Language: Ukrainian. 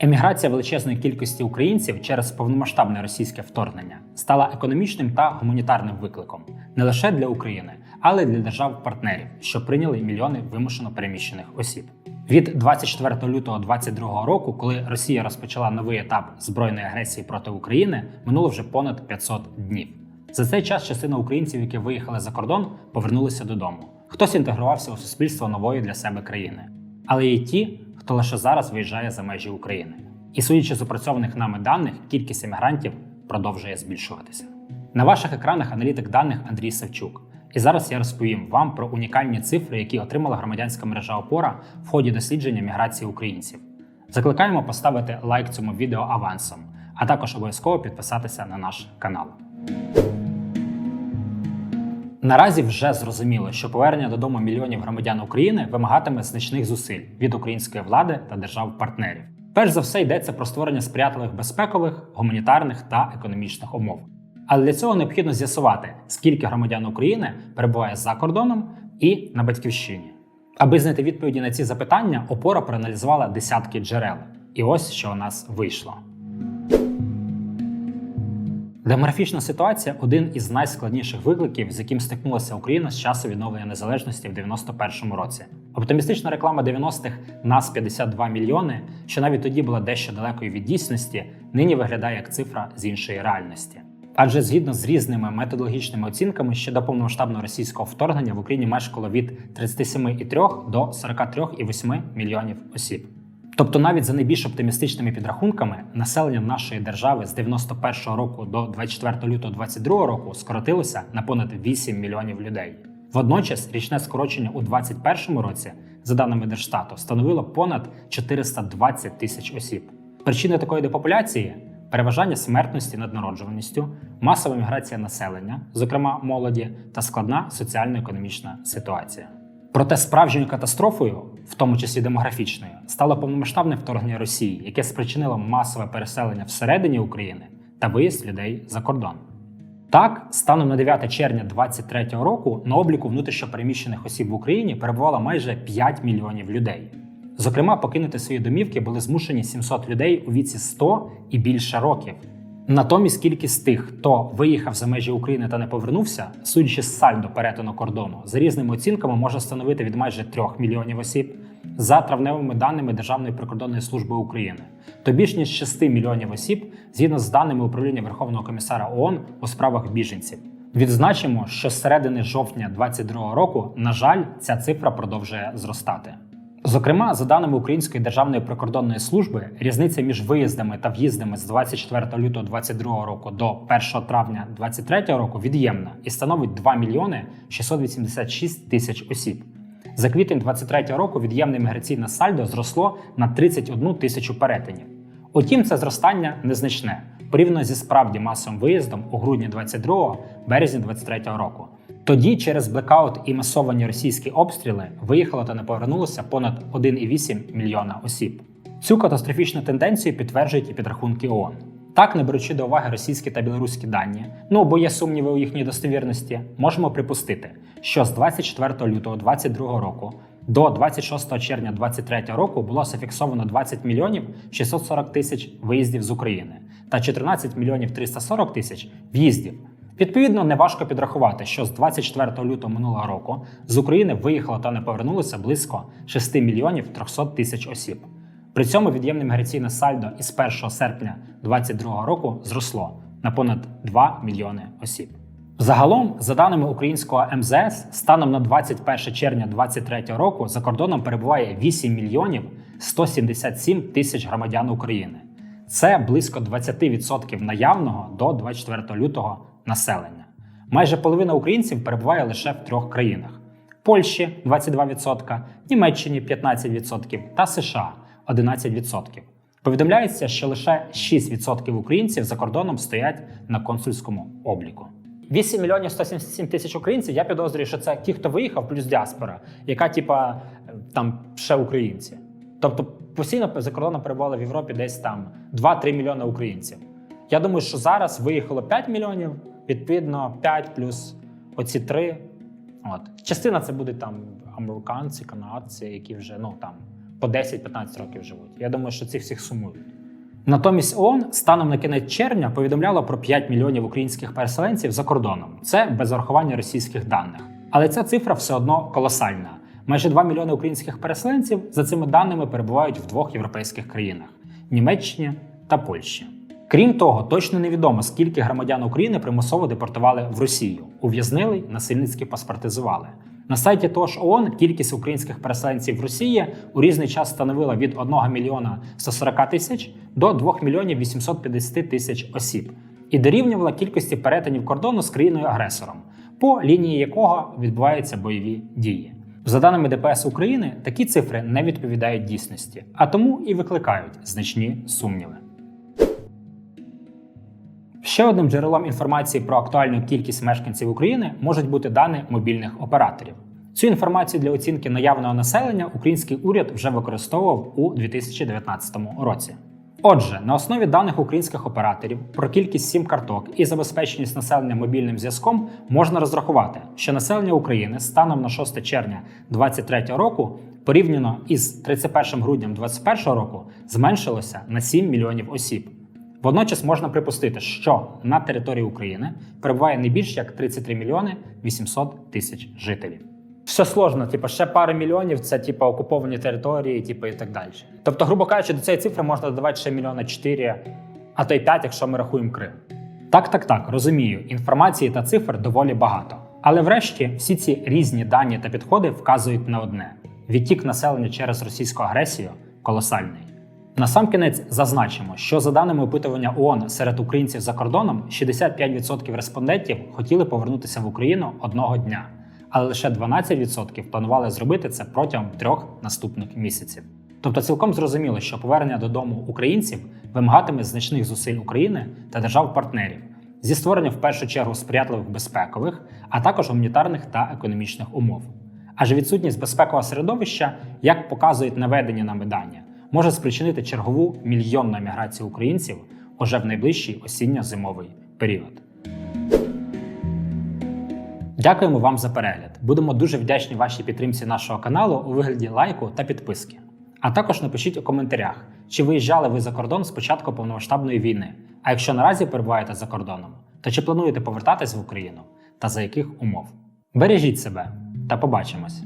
Еміграція величезної кількості українців через повномасштабне російське вторгнення стала економічним та гуманітарним викликом не лише для України, але й для держав-партнерів, що прийняли мільйони вимушено переміщених осіб. Від 24 лютого 2022 року, коли Росія розпочала новий етап збройної агресії проти України, минуло вже понад 500 днів. За цей час частина українців, які виїхали за кордон, повернулися додому. Хтось інтегрувався у суспільство нової для себе країни, але є ті, хто лише зараз виїжджає за межі України. І судячи з опрацьованих нами даних, кількість емігрантів продовжує збільшуватися. На ваших екранах аналітик даних Андрій Савчук. І зараз я розповім вам про унікальні цифри, які отримала громадянська мережа Опора в ході дослідження міграції українців. Закликаємо поставити лайк цьому відео авансом, а також обов'язково підписатися на наш канал. Наразі вже зрозуміло, що повернення додому мільйонів громадян України вимагатиме значних зусиль від української влади та держав-партнерів. Перш за все йдеться про створення сприятливих безпекових, гуманітарних та економічних умов. Але для цього необхідно з'ясувати, скільки громадян України перебуває за кордоном і на батьківщині. Аби знайти відповіді на ці запитання, опора проаналізувала десятки джерел. І ось що у нас вийшло. Демографічна ситуація один із найскладніших викликів, з яким стикнулася Україна з часу відновлення незалежності в 91-му році. Оптимістична реклама 90-х нас 52 мільйони, що навіть тоді була дещо далекою від дійсності, нині виглядає як цифра з іншої реальності. Адже згідно з різними методологічними оцінками, ще до повномасштабного російського вторгнення в Україні мешкало від 37,3 до 43,8 мільйонів осіб. Тобто, навіть за найбільш оптимістичними підрахунками, населення нашої держави з 91-го року до 24 лютого 22 року скоротилося на понад 8 мільйонів людей. Водночас річне скорочення у 2021 році, за даними Держстату, становило понад 420 тисяч осіб. Причини такої депопуляції переважання смертності над народжуваністю, масова міграція населення, зокрема молоді, та складна соціально-економічна ситуація. Проте справжньою катастрофою, в тому числі демографічною, стало повномасштабне вторгнення Росії, яке спричинило масове переселення всередині України та виїзд людей за кордон. Так, станом на 9 червня 2023 року на обліку внутрішньопереміщених осіб в Україні перебувало майже 5 мільйонів людей. Зокрема, покинути свої домівки були змушені 700 людей у віці 100 і більше років. Натомість кількість тих, хто виїхав за межі України та не повернувся, судячи з сальдо перетину кордону, за різними оцінками може становити від майже 3 мільйонів осіб за травневими даними Державної прикордонної служби України, то більш ніж 6 мільйонів осіб згідно з даними управління Верховного комісара ООН у справах біженців. Відзначимо, що з середини жовтня 2022 року, на жаль, ця цифра продовжує зростати. Зокрема, за даними Української державної прикордонної служби, різниця між виїздами та в'їздами з 24 лютого 2022 року до 1 травня 2023 року від'ємна і становить 2 мільйони 686 тисяч осіб. За квітень 2023 року від'ємне міграційне сальдо зросло на 31 тисячу перетинів. Утім, це зростання незначне порівняно зі справді масовим виїздом у грудні 22 березні 23 року. Тоді через блекаут і масовані російські обстріли виїхало та не повернулося понад 1,8 мільйона осіб. Цю катастрофічну тенденцію підтверджують і підрахунки ООН. Так, не беручи до уваги російські та білоруські дані, ну бо є сумніви у їхній достовірності, можемо припустити, що з 24 лютого 2022 року до 26 червня 2023 року було зафіксовано 20 мільйонів 640 тисяч виїздів з України та 14 мільйонів 340 тисяч в'їздів. Відповідно, неважко підрахувати, що з 24 лютого минулого року з України виїхало та не повернулося близько 6 мільйонів 300 тисяч осіб. При цьому від'ємне міграційне сальдо із 1 серпня 2022 року зросло на понад 2 мільйони осіб. Загалом, за даними українського МЗС, станом на 21 червня 2023 року за кордоном перебуває 8 мільйонів 177 тисяч громадян України. Це близько 20% наявного до 24 лютого населення. Майже половина українців перебуває лише в трьох країнах: Польщі 22%, Німеччині 15% та США 11%. Повідомляється, що лише 6% українців за кордоном стоять на консульському обліку. 8 мільйонів 177 тисяч українців. Я підозрюю, що це ті, хто виїхав, плюс діаспора, яка, типа, там ще українці. Тобто постійно за кордоном перебували в Європі десь там 2-3 мільйони українців. Я думаю, що зараз виїхало 5 мільйонів, відповідно, 5 плюс оці 3. От. Частина це будуть там американці, канадці, які вже ну там по 10-15 років живуть. Я думаю, що ці всіх сумують. Натомість ООН станом на кінець червня повідомляло про 5 мільйонів українських переселенців за кордоном. Це без зарахування російських даних. Але ця цифра все одно колосальна. Майже 2 мільйони українських переселенців за цими даними перебувають в двох європейських країнах Німеччині та Польщі. Крім того, точно невідомо, скільки громадян України примусово депортували в Росію, ув'язнили, насильницьки паспортизували. На сайті того ООН кількість українських переселенців в Росії у різний час становила від 1 мільйона 140 тисяч до 2 мільйонів 850 тисяч осіб і дорівнювала кількості перетинів кордону з країною-агресором, по лінії якого відбуваються бойові дії. За даними ДПС України, такі цифри не відповідають дійсності, а тому і викликають значні сумніви. Ще одним джерелом інформації про актуальну кількість мешканців України можуть бути дані мобільних операторів. Цю інформацію для оцінки наявного населення український уряд вже використовував у 2019 році. Отже, на основі даних українських операторів про кількість сім-карток і забезпеченість населення мобільним зв'язком можна розрахувати, що населення України станом на 6 червня 2023 року порівняно із 31 груднем 2021 року зменшилося на 7 мільйонів осіб. Водночас можна припустити, що на території України перебуває не більш як 33 мільйони 800 тисяч жителів. Все сложно, типу, ще пару мільйонів це типу, окуповані території, типу, і так далі. Тобто, грубо кажучи, до цієї цифри можна додавати ще мільйона 4, а то й 5, якщо ми рахуємо Крим. Так, так, так, розумію, інформації та цифр доволі багато. Але врешті всі ці різні дані та підходи вказують на одне: відтік населення через російську агресію колосальний. Насамкінець зазначимо, що за даними опитування ООН серед українців за кордоном 65% респондентів хотіли повернутися в Україну одного дня, але лише 12% планували зробити це протягом трьох наступних місяців. Тобто цілком зрозуміло, що повернення додому українців вимагатиме значних зусиль України та держав-партнерів зі створення в першу чергу сприятливих безпекових, а також гуманітарних та економічних умов. Адже відсутність безпекового середовища, як показують наведені нами дані, може спричинити чергову мільйонну еміграцію українців уже в найближчий осінньо-зимовий період. Дякуємо вам за перегляд. Будемо дуже вдячні вашій підтримці нашого каналу у вигляді лайку та підписки. А також напишіть у коментарях, чи виїжджали ви за кордон з початку повномасштабної війни. А якщо наразі перебуваєте за кордоном, то чи плануєте повертатись в Україну та за яких умов? Бережіть себе та побачимось!